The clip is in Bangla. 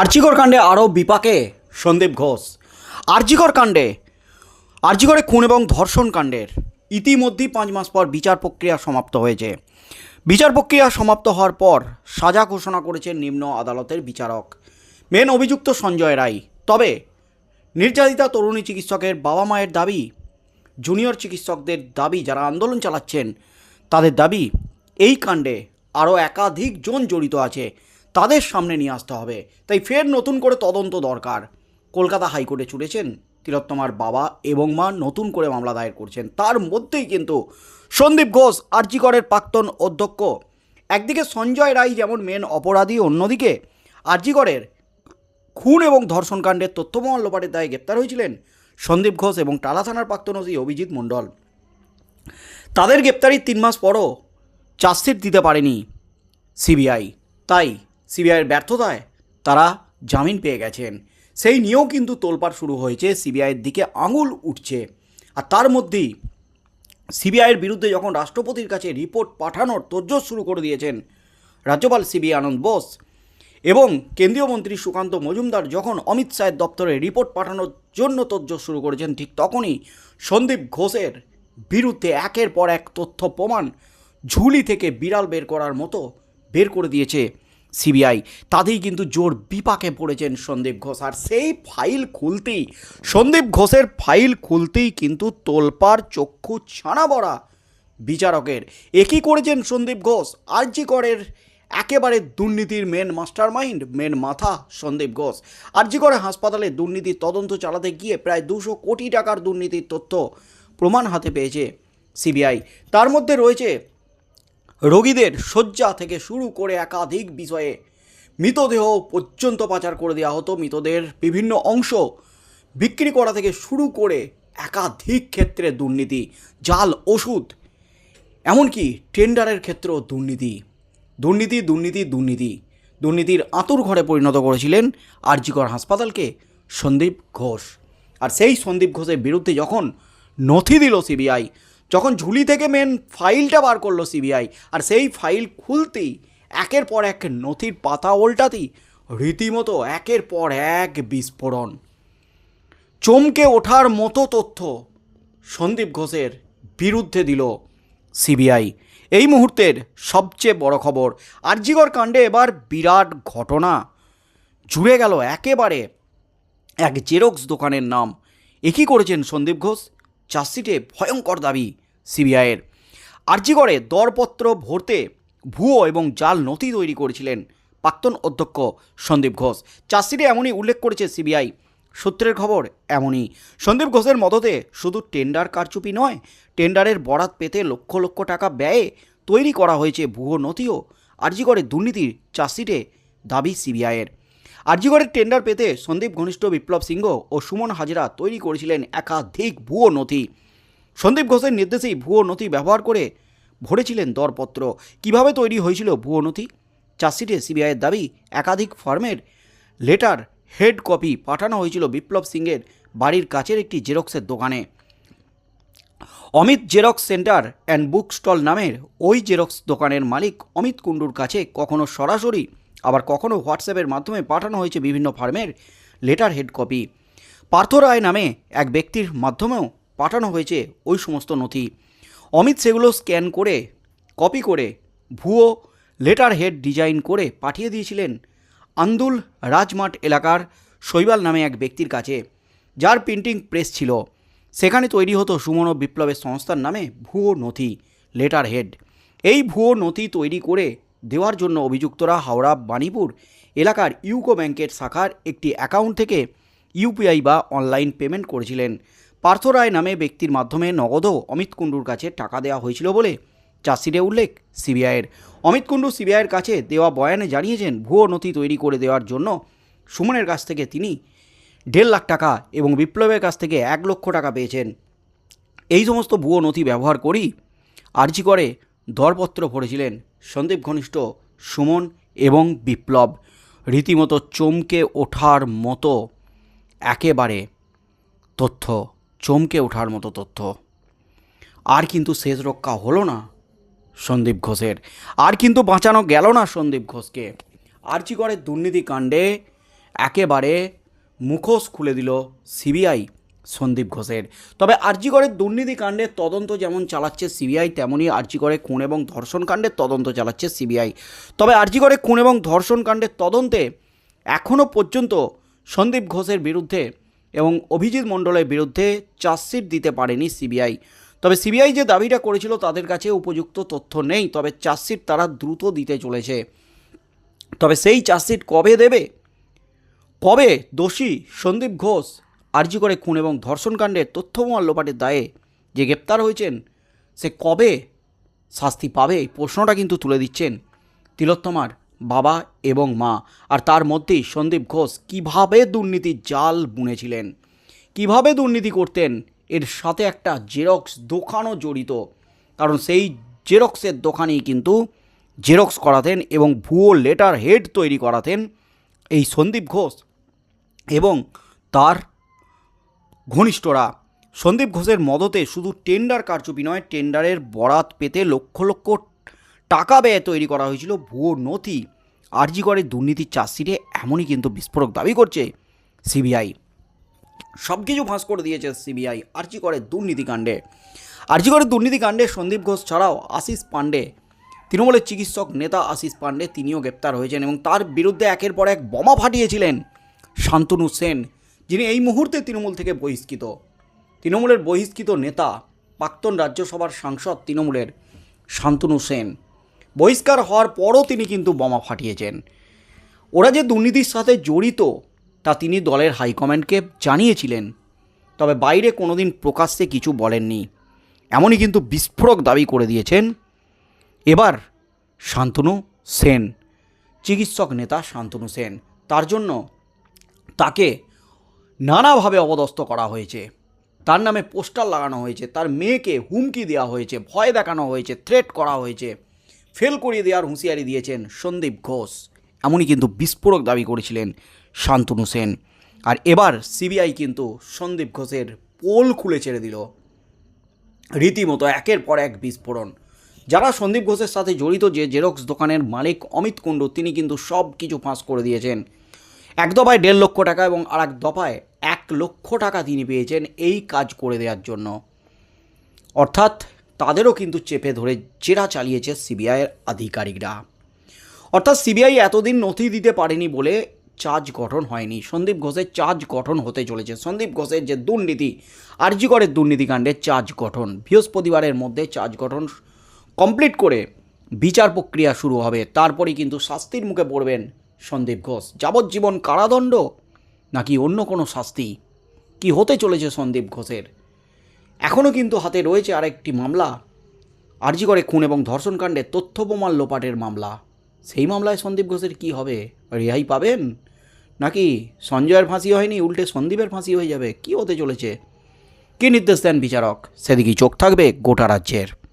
আর্চিকর কাণ্ডে আরও বিপাকে সন্দীপ ঘোষ। আর্চিকর কাণ্ডে আর্চিকরে খুন এবং ধর্ষণ কাণ্ডের। ইতিমধ্যেই পাঁচ মাস পর বিচার প্রক্রিয়া সমাপ্ত হয়েছে। বিচার প্রক্রিয়া সমাপ্ত হওয়ার পর সাজা ঘোষণা করেছেন নিম্ন আদালতের বিচারক। মেন অভিযুক্ত সঞ্জয় রায়। তবে নির্যাতিতা তরুণী চিকিৎসকের বাবা মায়ের দাবি, জুনিয়র চিকিৎসকদের দাবি যারা আন্দোলন চালাচ্ছেন, তাদের দাবি, এই কাণ্ডে আরও একাধিক জন জড়িত আছে। তাদের সামনে নিয়ে আসতে হবে। তাই ফের নতুন করে তদন্ত দরকার। কলকাতা হাইকোর্টে ছুটেছেন তিলোত্তমার বাবা এবং মা নতুন করে মামলা দায়ের করছেন। তার মধ্যেই কিন্তু সন্দীপ ঘোষ আরজিকরের প্রাক্তন অধ্যক্ষ। একদিকে সঞ্জয় রায় যেমন মেন অপরাধী, অন্যদিকে আরজিকরের খুন এবং ধর্ষণ কাণ্ডের তথ্যমহল লোপাটের দায়ে গ্রেপ্তার হয়েছিলেন সন্দীপ ঘোষ এবং টালা থানার প্রাক্তন ওসি অভিজিৎ মণ্ডল। তাদের গ্রেপ্তারির তিন মাস পরও চার্জশিট দিতে পারেনি সিবিআই। তাই সিবিআইয়ের ব্যর্থতায় তারা জামিন পেয়ে গেছেন। সেই নিয়েও কিন্তু তোলপাড় শুরু হয়েছে, সিবিআইয়ের দিকে আঙুল উঠছে। আর তার মধ্যেই সিবিআইয়ের বিরুদ্ধে যখন রাষ্ট্রপতির কাছে রিপোর্ট পাঠানোর তোড়জোড় শুরু করে দিয়েছেন রাজ্যপাল সিবি আনন্দ বোস এবং কেন্দ্রীয় মন্ত্রী সুকান্ত মজুমদার যখন অমিত শাহের দপ্তরে রিপোর্ট পাঠানোর জন্য তোড়জোড় শুরু করেছেন, ঠিক তখনই সন্দীপ ঘোষের বিরুদ্ধে একের পর এক তথ্য প্রমাণ ঝুলি থেকে বিড়াল বের করার মতো বের করে দিয়েছে। সিবিআই, তাতেই কিন্তু জোর বিপাকে পড়েছেন সন্দীপ ঘোষ। আর সেই ফাইল খুলতেই, সন্দীপ ঘোষের ফাইল খুলতেই কিন্তু তোলপাড়, চক্ষু, ছানা বড়া বিচারকের। একই করেছেন সন্দীপ ঘোষ? আরজি করের একেবারে দুর্নীতির মেন মাস্টার মাইন্ড মেন মাথা সন্দীপ ঘোষ। আরজি করে হাসপাতালে দুর্নীতির তদন্ত চালাতে গিয়ে প্রায় দুশো কোটি টাকার দুর্নীতির তথ্য প্রমাণ হাতে পেয়েছে সিবিআই। তার মধ্যে রয়েছে রোগীদের শয্যা থেকে শুরু করে একাধিক বিষয়ে মৃতদেহ পর্যন্ত পাচার করে দেওয়া হতো। মৃতদের বিভিন্ন অংশ বিক্রি করা থেকে শুরু করে একাধিক ক্ষেত্রে দুর্নীতি, জাল, ওষুধ, এমনকি টেন্ডারের ক্ষেত্রেও দুর্নীতি। দুর্নীতি দুর্নীতি দুর্নীতি। দুর্নীতির আঁতুর ঘরে পরিণত করেছিলেন আরজিকর হাসপাতালকে সন্দীপ ঘোষ। আর সেই সন্দীপ ঘোষের বিরুদ্ধে যখন নথি দিল সিবিআই যখন ঝুলি থেকে মেন ফাইলটা বার করল সিবিআই আর সেই ফাইল খুলতেই একের পর এক নথির পাতা ওল্টাতেই রীতিমতো একের পর এক বিস্ফোরণ। চমকে ওঠার মতো তথ্য সন্দীপ ঘোষের বিরুদ্ধে দিল সিবিআই এই মুহূর্তের সবচেয়ে বড় খবর আরজিগর কাণ্ডে এবার বিরাট ঘটনা। জুড়ে গেল একেবারে এক জেরক্স দোকানের নাম। একই করেছেন সন্দীপ ঘোষ? চার্জশিটে ভয়ঙ্কর দাবি সিবিআইয়ের। আরজিগড়ে দরপত্র ভরতে ভুয়ো এবং জাল নথি তৈরি করেছিলেন প্রাক্তন অধ্যক্ষ সন্দীপ ঘোষ। চার্জশিটে এমনই উল্লেখ করেছে সিবিআই। সূত্রের খবর এমনই। সন্দীপ ঘোষের মদতে শুধু টেন্ডার কারচুপি নয়, টেন্ডারের বরাত পেতে লক্ষ লক্ষ টাকা ব্যয়ে তৈরি করা হয়েছে ভুয়ো নথিও। আরজিগড়ের দুর্নীতির চার্জশিটে দাবি সিবিআইয়ের। আরজিগড়ের টেন্ডার পেতে সন্দীপ ঘনিষ্ঠ বিপ্লব সিংহ ও সুমন হাজরা তৈরি করেছিলেন একাধিক ভুয়ো নথি। সন্দীপ ঘোষের নির্দেশেই ভুয়ো নথি ব্যবহার করে ভরেছিলেন দরপত্র। কীভাবে তৈরি হয়েছিল ভুয়ো নথি? চার্জশিটে সিবিআইয়ের দাবি, একাধিক ফার্মের লেটার হেড কপি পাঠানো হয়েছিল বিপ্লব সিংয়ের বাড়ির কাছের একটি জেরক্সের দোকানে। Amit xerox centre and book stall নামের ওই জেরক্স দোকানের মালিক অমিত কুণ্ডুর কাছে কখনো সরাসরি আবার কখনো হোয়াটসঅ্যাপের মাধ্যমে পাঠানো হয়েছে বিভিন্ন ফার্মের letter head copy. Partha Roy নামে এক ব্যক্তির মাধ্যমেও পাঠানো হয়েছে ওই সমস্ত নথি। অমিত সেগুলো স্ক্যান করে, কপি করে, ভুয়ো লেটার হেড ডিজাইন করে পাঠিয়ে দিয়েছিলেন আন্দুল রাজমাঠ এলাকার শৈবাল নামে এক ব্যক্তির কাছে, যার প্রিন্টিং প্রেস ছিল। সেখানে তৈরি হতো সুমন বিপ্লবের সংস্থার নামে ভুয়ো নথি, লেটার হেড। এই ভুয়ো নথি তৈরি করে দেওয়ার জন্য অভিযুক্তরা হাওড়া, বাণীপুর এলাকার ইউকো ব্যাংকের শাখার একটি অ্যাকাউন্ট থেকে ইউপিআই বা অনলাইন পেমেন্ট করেছিলেন। পার্থ রায় নামে ব্যক্তির মাধ্যমে নগদও অমিত কুণ্ডুর কাছে টাকা দেওয়া হয়েছিল বলে চাষিরে উল্লেখ সিবিআইয়ের। অমিত কুণ্ডু সিবিআইয়ের কাছে দেওয়া বয়ানে জানিয়েছেন, ভুয়ো নথি তৈরি করে দেওয়ার জন্য সুমনের কাছ থেকে তিনি দেড় লাখ টাকা এবং বিপ্লবের কাছ থেকে এক লক্ষ টাকা পেয়েছেন। এই সমস্ত ভুয়ো নথি ব্যবহার করেই আর্জি করে দরপত্র ভরেছিলেন। সন্দীপ ঘনিষ্ঠ, সুমন এবং বিপ্লব রীতিমতো চমকে ওঠার মতো, একেবারে তথ্য, চমকে ওঠার মতো তথ্য। আর কিন্তু শেষ রক্ষা হলো না সন্দীপ ঘোষের। আর কিন্তু বাঁচানো গেল না সন্দীপ ঘোষকে। আর্চিগড়ের দুর্নীতি কাণ্ডে একেবারে মুখোশ খুলে দিল সিবিআই। সন্দীপ ঘোষের। তবে আরজিগড়ের দুর্নীতি কাণ্ডের তদন্ত যেমন চালাচ্ছে সিবিআই তেমনই আরজিগড়ে খুন এবং ধর্ষণ কাণ্ডের তদন্ত চালাচ্ছে সিবিআই। তবে আরজিগড়ে খুন এবং ধর্ষণ কাণ্ডের তদন্তে এখনও পর্যন্ত সন্দীপ ঘোষের বিরুদ্ধে এবং অভিজিৎ মণ্ডলের বিরুদ্ধে চার্জশিট দিতে পারেনি সিবিআই। তবে সিবিআই যে দাবিটা করেছিল তাদের কাছে উপযুক্ত তথ্য নেই, তবে চার্জশিট তারা দ্রুত দিতে চলেছে। তবে সেই চার্জশিট কবে দেবে? কবে দোষী সন্দীপ ঘোষ আর্জি করে খুন এবং ধর্ষণকাণ্ডের তথ্যমহল লোপাটের দায়ে যে গ্রেপ্তার হয়েছেন, সে কবে শাস্তি পাবে এই প্রশ্নটা কিন্তু তুলে দিচ্ছেন তিলোত্তমার বাবা এবং মা। আর তার মধ্যেই সন্দীপ ঘোষ কীভাবে দুর্নীতির জাল বুনেছিলেন, কীভাবে দুর্নীতি করতেন, এর সাথে একটা জেরক্স দোকানও জড়িত। কারণ সেই জেরক্সের দোকানেই কিন্তু জেরক্স করাতেন এবং ভুয়ো লেটার হেড তৈরি করাতেন এই সন্দীপ ঘোষ এবং তার ঘনিষ্ঠরা। সন্দীপ ঘোষের মদতে শুধু টেন্ডার কারচুপি নয়, টেন্ডারের বরাত পেতে লক্ষ লক্ষ টাকা ব্যয় তৈরি করা হয়েছিল ভুয়ো নথি। আরজিগড়ের দুর্নীতির চার্জশিটে এমনই কিন্তু বিস্ফোরক দাবি করছে সিবিআই। সব কিছু ফাঁস করে দিয়েছে সিবিআই আরজিগড়ের দুর্নীতিকাণ্ডে আরজিগড়ের দুর্নীতিকাণ্ডে সন্দীপ ঘোষ ছাড়াও আশিস পাণ্ডে। তৃণমূলের চিকিৎসক নেতা আশিস পাণ্ডে তিনিও গ্রেপ্তার হয়েছেন এবং তার বিরুদ্ধে একের পর এক বোমা ফাটিয়েছিলেন শান্তনু সেন। যিনি এই মুহূর্তে তৃণমূল থেকে বহিষ্কৃত। তৃণমূলের বহিষ্কৃত নেতা, প্রাক্তন রাজ্যসভার সাংসদ তৃণমূলের শান্তনু সেন। বহিষ্কার হওয়ার পরও তিনি কিন্তু বোমা ফাটিয়েছেন। ওরা যে দুর্নীতির সাথে জড়িত, তা তিনি দলের হাইকমান্ডকে জানিয়েছিলেন। তবে বাইরে কোনোদিন প্রকাশ্যে কিছু বলেননি। এমনই কিন্তু বিস্ফোরক দাবি করে দিয়েছেন এবার শান্তনু সেন, চিকিৎসক নেতা শান্তনু সেন। তার জন্য তাকে নানাভাবে অপদস্থ করা হয়েছে। তার নামে পোস্টার লাগানো হয়েছে, তার মেয়েকে হুমকি দেওয়া হয়েছে, ভয় দেখানো হয়েছে থ্রেট করা হয়েছে। ফেল করিয়ে দেওয়ার হুঁশিয়ারি দিয়েছেন সন্দীপ ঘোষ। এমনই কিন্তু বিস্ফোরক দাবি করেছিলেন শান্তনু সেন। আর এবার সিবিআই কিন্তু সন্দীপ ঘোষের পোল খুলে ছেড়ে দিল। রীতিমতো একের পর এক বিস্ফোরণ। যারা সন্দীপ ঘোষের সাথে জড়িত যে জেরক্স দোকানের মালিক অমিত কুণ্ডু, তিনি কিন্তু সব কিছু ফাঁস করে দিয়েছেন। এক দফায় দেড় লক্ষ টাকা এবং আর এক দফায় এক লক্ষ টাকা তিনি পেয়েছেন এই কাজ করে দেওয়ার জন্য। অর্থাৎ তাদেরও কিন্তু চেপে ধরে জেরা চালিয়েছে সিবিআইয়ের আধিকারিকরা। অর্থাৎ সিবিআই এতদিন নথি দিতে পারেনি বলে চার্জ গঠন হয়নি। সন্দীপ ঘোষের চার্জ গঠন হতে চলেছে। সন্দীপ ঘোষের যে দুর্নীতি আরজিগড়ের দুর্নীতিকাণ্ডের চার্জ গঠন, বৃহস্পতিবারের মধ্যে চার্জ গঠন কমপ্লিট করে বিচার প্রক্রিয়া শুরু হবে। তারপরেই কিন্তু শাস্তির মুখে পড়বেন সন্দীপ ঘোষ, যাবজ্জীবন কারাদণ্ড? নাকি অন্য কোনো শাস্তি? কি হতে চলেছে সন্দীপ ঘোষের? এখনও কিন্তু হাতে রয়েছে আরেকটি মামলা। আরজি করে খুন এবং ধর্ষণকাণ্ডে তথ্য প্রমাণ লোপাটের মামলা। সেই মামলায় সন্দীপ ঘোষের কি হবে? রেহাই পাবেন? নাকি সঞ্জয়ের ফাঁসি হয়নি, উল্টে সন্দীপের ফাঁসি হয়ে যাবে? কি হতে চলেছে? কী নির্দেশ দেন বিচারক? সেদিকেই চোখ থাকবে গোটা রাজ্যের।